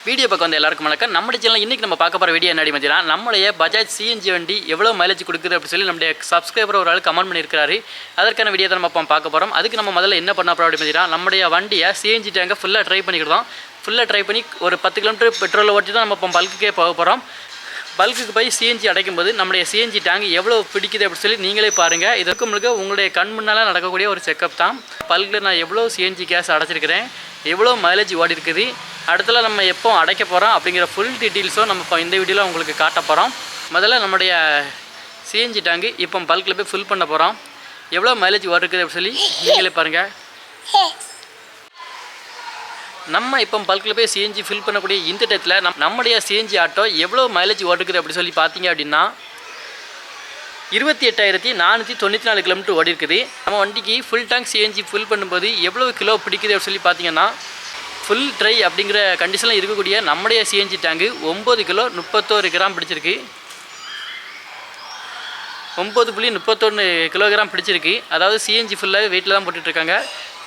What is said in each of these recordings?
Video பக்கம் வந்து எல்லாருக்கும் வணக்கம். நம்ம சேனல் இன்றைக்கி நம்ம பார்க்க போகிற வீடியோ என்னடி பார்த்தீங்கன்னா நம்மளுடைய பஜாஜ் சிஎன்ஜி வண்டி எவ்வளோ மைலேஜ் கொடுக்குது அப்படின்னு சொல்லி நம்முடைய சப்ஸ்கிரைபர் ஒரு ஆள் கமெண்ட் பண்ணியிருக்காரு அதற்கான வீடியோ தான் நம்ம பார்க்க போகிறோம் அதுக்கு நம்ம முதல்ல என்ன பண்ண போகிறோம் அப்படின்னு பார்த்தீங்கன்னா நம்முடைய வண்டியை சிஎன்ஜி டேங்கை ஃபுல்லாக ட்ரை பண்ணிக்கிட்டோம் ஃபுல்லாக ட்ரை பண்ணி ஒரு பத்து கிலோமீட்டர் பெட்ரோலை ஓட்டி தான் நம்ம இப்போ பல்க்குக்கே போக போகிறோம் பல்க்குக்கு போய் சிஎன்ஜி அடைக்கும் போது நம்முடைய சிஎன்ஜி டேங்க் எவ்வளோ பிடிக்குது அப்படின்னு சொல்லி நீங்களே பாருங்கள் இதற்கு முழுக்க உங்களுடைய கண் முன்னால் நடக்கக்கூடிய ஒரு செக்கப் தான். பல்கில் நான் எவ்வளோ சிஎன்ஜி கேஸ் அடைச்சிருக்கிறேன். எவ்வளோ மைலேஜ் ஓடி இருக்குது அடுத்தல நம்ம எப்போ அடைக்க போகிறோம் அப்படிங்கிற ஃபுல் டீட்டெயில்ஸும் நம்ம இப்போ இந்த வீடியோவில் உங்களுக்கு காட்ட போகிறோம் முதல்ல நம்முடைய சிஎன்ஜி டேங்கு இப்போ பல்கில் போய் ஃபில் பண்ண போகிறோம் எவ்வளோ மைலேஜ் வருக்குது அப்படின்னு சொல்லி நீங்களே பாருங்கள் நம்ம இப்போ பல்கில் போய் சிஎன்ஜி ஃபில் பண்ணக்கூடிய இந்த டயத்தில் நம் நம்முடைய சிஎன்ஜி ஆட்டோ எவ்வளோ மைலேஜ் ஓட்டுக்குது அப்படின்னு சொல்லி பார்த்தீங்க அப்படின்னா இருபத்தி எட்டாயிரத்தி நானூற்றி தொண்ணூற்றி நாலு கிலோமீட்டர் ஓடி இருக்குது நம்ம வண்டிக்கு ஃபுல் டேங்க் சிஎன்ஜி ஃபில் பண்ணும்போது எவ்வளோ கிலோ பிடிக்குது அப்படின்னு சொல்லி பார்த்தீங்கன்னா ஃபுல் ட்ரை அப்படிங்கிற கண்டிஷனில் இருக்கக்கூடிய நம்முடைய சிஎன்ஜி டேங்கு ஒம்பது கிலோ முப்பத்தோரு கிராம் பிடிச்சிருக்கு. ஒம்பது புள்ளி முப்பத்தொன்று கிலோகிராம் பிடிச்சிருக்கு. அதாவது சிஎன்ஜி ஃபுல்லாகவே வெயிட்டில் தான் போட்டுட்ருக்காங்க.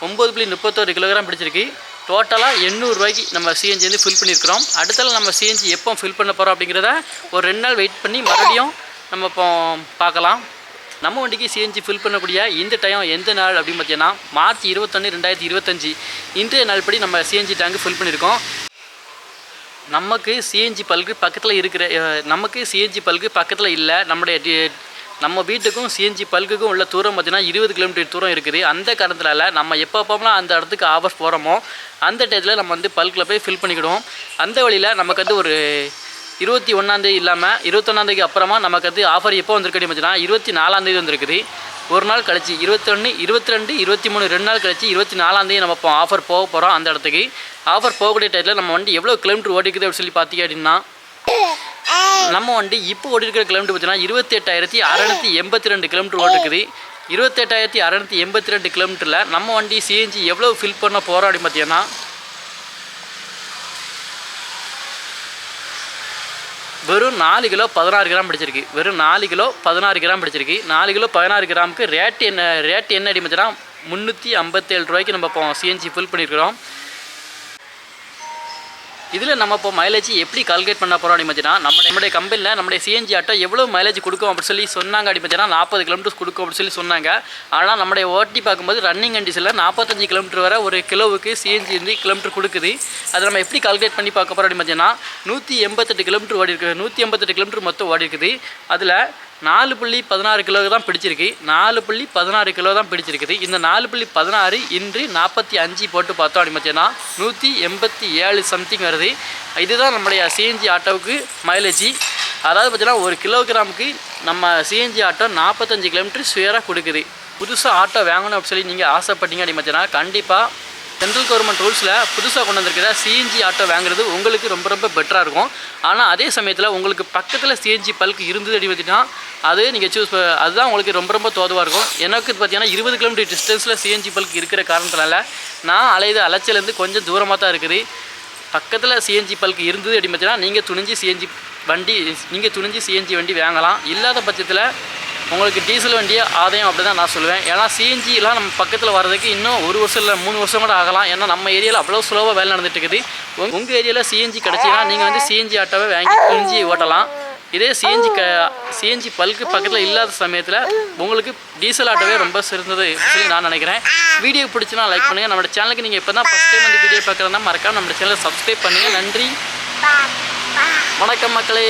ஒம்பது புள்ளி முப்பத்தோரு கிலோகிராம் பிடிச்சிருக்கு. டோட்டலாக எண்ணூறுரூவாய்க்கு நம்ம சிஎன்ஜி வந்து ஃபில் பண்ணியிருக்கிறோம். அடுத்தால நம்ம சிஎன்ஜி எப்போ ஃபில் பண்ண போகிறோம் அப்படிங்கிறத ஒரு ரெண்டு நாள் வெயிட் பண்ணி மறுபடியும் நம்ம இப்போ பார்க்கலாம். நம்ம வண்டிக்கு சிஎன்ஜி ஃபில் பண்ணக்கூடிய இந்த டைம் எந்த நாள் அப்படின்னு பார்த்தீங்கன்னா மார்ச் இருபத்தொன்று ரெண்டாயிரத்தி இருபத்தஞ்சி. இன்றைய நாள் படி நம்ம சிஎன்ஜி டேங்கு ஃபில் பண்ணியிருக்கோம். நமக்கு சிஎன்ஜி பல்கு பக்கத்தில் இருக்கிற நமக்கு சிஎன்ஜி பல்கு பக்கத்தில் இல்லை. நம்முடைய நம்ம வீட்டுக்கும் சிஎன்ஜி பல்குக்கும் உள்ள தூரம் பார்த்திங்கன்னா இருபது கிலோமீட்டர் தூரம் இருக்குது. அந்த காரணத்தினால நம்ம எப்போ போகலாம் அந்த இடத்துக்கு ஆஃபர் போகிறோமோ அந்த டயத்தில் நம்ம வந்து பல்கில் போய் ஃபில் பண்ணிக்கிடுவோம். அந்த வழியில் நமக்கு வந்து ஒரு இருபத்தி ஒன்றாந்தேதி இல்லாமல் இருபத்தொன்னாந்தேதிக்கு அப்புறமா நமக்கு வந்து ஆஃபர் எப்போ வந்திருக்கு பார்த்தீங்கன்னா இருபத்தி நாலாந்தேதி வந்திருக்குது. ஒரு நாள் கழிச்சு இருபத்தொன்று இருபத்தி ரெண்டு இருபத்தி மூணு ரெண்டு நாள் கழிச்சு இருபத்தி நாலாந்தேதி நம்ம இப்போ ஆஃபர் போக போகிறோம் அந்த இடத்துக்கு. ஆஃபர் போகக்கூடிய டைத்தில் நம்ம வண்டி எவ்வளோ கிலோமீட்டர் ஓடிக்குது அப்படின்னு சொல்லி பார்த்தீங்க அப்படின்னா நம்ம வண்டி இப்போ ஓடி இருக்கிற கிலோமீட்டர் பார்த்தீங்கன்னா இருபத்தெட்டாயிரத்தி அறநூற்றி எண்பத்தி ரெண்டு கிலோமீட்டர் ஓடிருக்குது. இருபத்தெட்டாயிரத்தி அறநூற்றி எண்பத்தி ரெண்டு கிலோமீட்டரில் நம்ம வண்டி சிஎன்ஜி எவ்வளோ ஃபில் பண்ண போகிறோம் அப்படின்னு பார்த்தீங்கன்னா வெறும் நாலு கிலோ பதினாறு கிராம் பிடிச்சிருக்கு. வெறும் நாலு கிலோ பதினாறு கிராம் பிடிச்சிருக்கு. நாலு கிலோ பதினாறு கிராமுக்கு ரேட் என்ன ரேட் என்ன அப்படின்னு முந்நூற்றி ஐம்பத்தேழு ரூபாய்க்கு நம்ம இப்போ சிஎன்ஜி ஃபில் பண்ணியிருக்கிறோம் இதில் நம்ம இப்போ மைலேஜ் எப்படி கால்குலேட் பண்ண போகிறோம் அப்படின்னு பார்த்தீங்கன்னா நம்ம நம்முடைய கம்பெனியில் நம்முடைய சிஎன்ஜி ஆட்டோ எவ்வளோ மைலேஜ் கொடுக்கும் அப்படின்னு சொல்லி சொன்னாங்க அப்படின்னு பார்த்தீங்கன்னா நாற்பது கிலோமீட்டர்ஸ் கொடுக்கும் அப்படின்னு சொல்லி சொன்னாங்க. ஆனால் நம்முடைய ஓட்டி பார்க்கும்போது ரன்னிங் கண்டிஷனில் நாற்பத்தஞ்சு கிலோமீட்டர் வர ஒரு கிலோவுக்கு சிஎன்ஜி வந்து கிலோமீட்டர் கொடுக்குது. அதை நம்ம எப்படி கால்குலேட் பண்ணி பார்க்க போகிறோம் அப்படின்னு பார்த்தீங்கன்னா நூற்றி எண்பத்தெட்டு கிலோமீட்டர் ஓடி இருக்குது. நூற்றி எண்பத்தெட்டு கிலோமீட்டர் மொத்தம் ஓடி இருக்குது. அதில் நாலு புள்ளி பதினாறு கிலோ தான் பிடிச்சிருக்கு. நாலு புள்ளி பதினாறு கிலோ தான் பிடிச்சிருக்குது. இந்த நாலு புள்ளி பதினாறு இன்று நாற்பத்தி அஞ்சு போட்டு பார்த்தோம் அப்படின்னு பார்த்தீங்கன்னா நூற்றி எண்பத்தி ஏழு சம்திங் வருது. இதுதான் நம்முடைய சிஎன்ஜி ஆட்டோவுக்கு மைலேஜி அதாவது பார்த்திங்கன்னா ஒரு கிலோகிராமுக்கு நம்ம சிஎன்ஜி ஆட்டோ நாற்பத்தஞ்சு கிலோமீட்டர் சுயராக கொடுக்குது. புதுசாக ஆட்டோ வாங்கணும் அப்படின்னு சொல்லி நீங்கள் ஆசைப்பட்டீங்க அப்படின்னு பார்த்தீங்கன்னா கண்டிப்பாக சென்ட்ரல் கவர்மெண்ட் ரூல்ஸில் புதுசாக கொண்டு வந்திருக்கிற சிஎன்ஜி ஆட்டோ வாங்குறது உங்களுக்கு ரொம்ப ரொம்ப பெட்டராக இருக்கும். ஆனால் அதே சமயத்தில் உங்களுக்கு பக்கத்தில் சிஎன்ஜி பல்க் இருந்தது அப்படி பார்த்தீங்கன்னா அது நீங்கள் சூஸ் அதுதான் உங்களுக்கு ரொம்ப ரொம்ப தோதுவாக இருக்கும். எனக்கு பார்த்தீங்கன்னா இருபது கிலோமீட்டர் டிஸ்டன்ஸில் சிஎன்ஜி பல்க் இருக்கிற காரணத்தினால நான் அலைது அலைச்சலேருந்து கொஞ்சம் தூரமாக தான் இருக்குது. பக்கத்தில் சிஎன்ஜி பல்க் இருந்தது அப்படின்னு பார்த்தீங்கன்னா நீங்கள் துணிஞ்சு சிஎன்ஜி வண்டி நீங்கள் துணிஞ்சு சிஎன்ஜி வண்டி வாங்கலாம். இல்லாத பட்சத்தில் உங்களுக்கு டீசல் வண்டியே ஆதாயம் அப்படி தான் நான் சொல்லுவேன். ஏன்னா சிஎன்ஜிலாம் நம்ம பக்கத்தில் வர்றதுக்கு இன்னும் ஒரு வருஷம் இல்லை மூணு வருஷம் கூட ஆகலாம். ஏன்னா நம்ம ஏரியாவில் அவ்வளோ ஸ்லோவாக வேலை நடந்துட்டு இருக்குது. உங்கள் ஏரியாவில் சிஎன்ஜி கிடச்சின்னா நீங்கள் வந்து சிஎன்ஜி ஆட்டோவை வாங்கி துணிஞ்சு ஓட்டலாம். இதே சிஎன்ஜி க சிஎன்ஜி பல்க்கு பக்கத்தில் இல்லாத சமயத்தில் உங்களுக்கு டீசல் ஆட்டோவே ரொம்ப சிறந்தது சொல்லி நான் நினைக்கிறேன். வீடியோ பிடிச்சினா லைக் பண்ணுங்கள் நம்மளோட சேனலுக்கு நீங்கள் இப்போ தான் ஃபஸ்ட் டைம் வந்து வீடியோ பார்க்குறதா மறக்காம நம்ம சேனலை சப்ஸ்கிரைப் பண்ணுங்கள் நன்றி. வணக்கம் மக்களே.